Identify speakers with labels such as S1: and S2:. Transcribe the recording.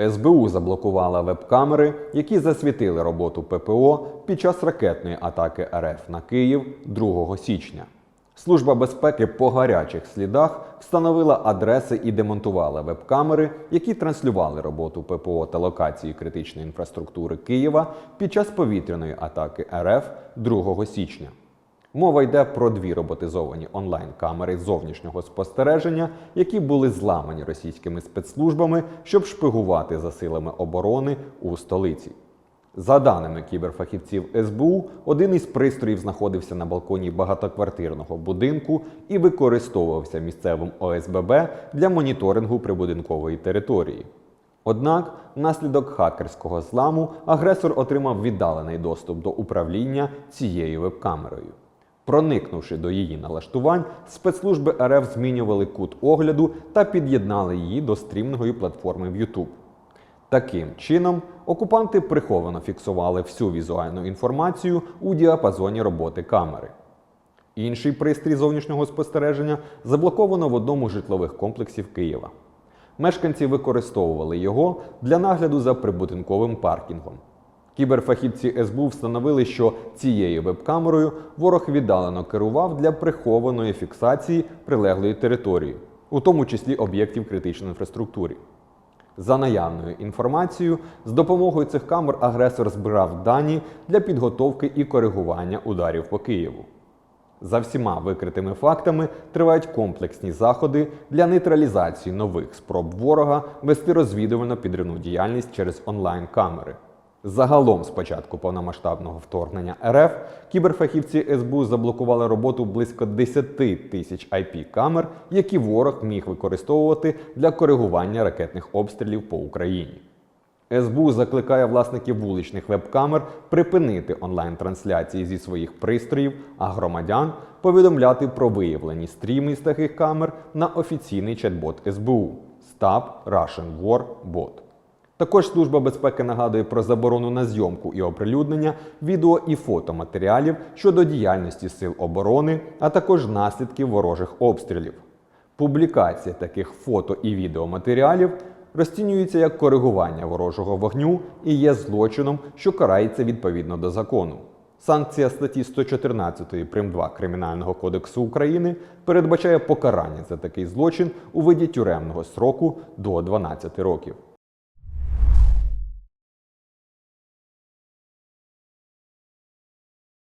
S1: СБУ заблокувала веб-камери, які засвітили роботу ППО під час ракетної атаки РФ на Київ 2 січня. Служба безпеки по гарячих слідах встановила адреси і демонтувала веб-камери, які транслювали роботу ППО та локації критичної інфраструктури Києва під час повітряної атаки РФ 2 січня. Мова йде про дві роботизовані онлайн-камери зовнішнього спостереження, які були зламані російськими спецслужбами, щоб шпигувати за силами оборони у столиці. За даними кіберфахівців СБУ, один із пристроїв знаходився на балконі багатоквартирного будинку і використовувався місцевим ОСББ для моніторингу прибудинкової території. Однак, внаслідок хакерського зламу агресор отримав віддалений доступ до управління цією веб-камерою. Проникнувши до її налаштувань, спецслужби РФ змінювали кут огляду та під'єднали її до стрімної платформи в YouTube. Таким чином, окупанти приховано фіксували всю візуальну інформацію у діапазоні роботи камери. Інший пристрій зовнішнього спостереження заблоковано в одному з житлових комплексів Києва. Мешканці використовували його для нагляду за прибудинковим паркінгом. Кіберфахівці СБУ встановили, що цією веб-камерою ворог віддалено керував для прихованої фіксації прилеглої території, у тому числі об'єктів критичної інфраструктури. За наявною інформацією, з допомогою цих камер агресор збирав дані для підготовки і коригування ударів по Києву. За всіма викритими фактами тривають комплексні заходи для нейтралізації нових спроб ворога вести розвідувально підривну діяльність через онлайн-камери. Загалом, з початку повномасштабного вторгнення РФ, кіберфахівці СБУ заблокували роботу близько 10 тисяч IP-камер, які ворог міг використовувати для коригування ракетних обстрілів по Україні. СБУ закликає власників вуличних веб-камер припинити онлайн-трансляції зі своїх пристроїв, а громадян повідомляти про виявлені стріми з таких камер на офіційний чат-бот СБУ Stop Russian War Bot. Також Служба безпеки нагадує про заборону на зйомку і оприлюднення відео і фотоматеріалів щодо діяльності сил оборони, а також наслідків ворожих обстрілів. Публікація таких фото і відеоматеріалів розцінюється як коригування ворожого вогню і є злочином, що карається відповідно до закону. Санкція статті 114 прим. 2 Кримінального кодексу України передбачає покарання за такий злочин у виді тюремного сроку до 12 років.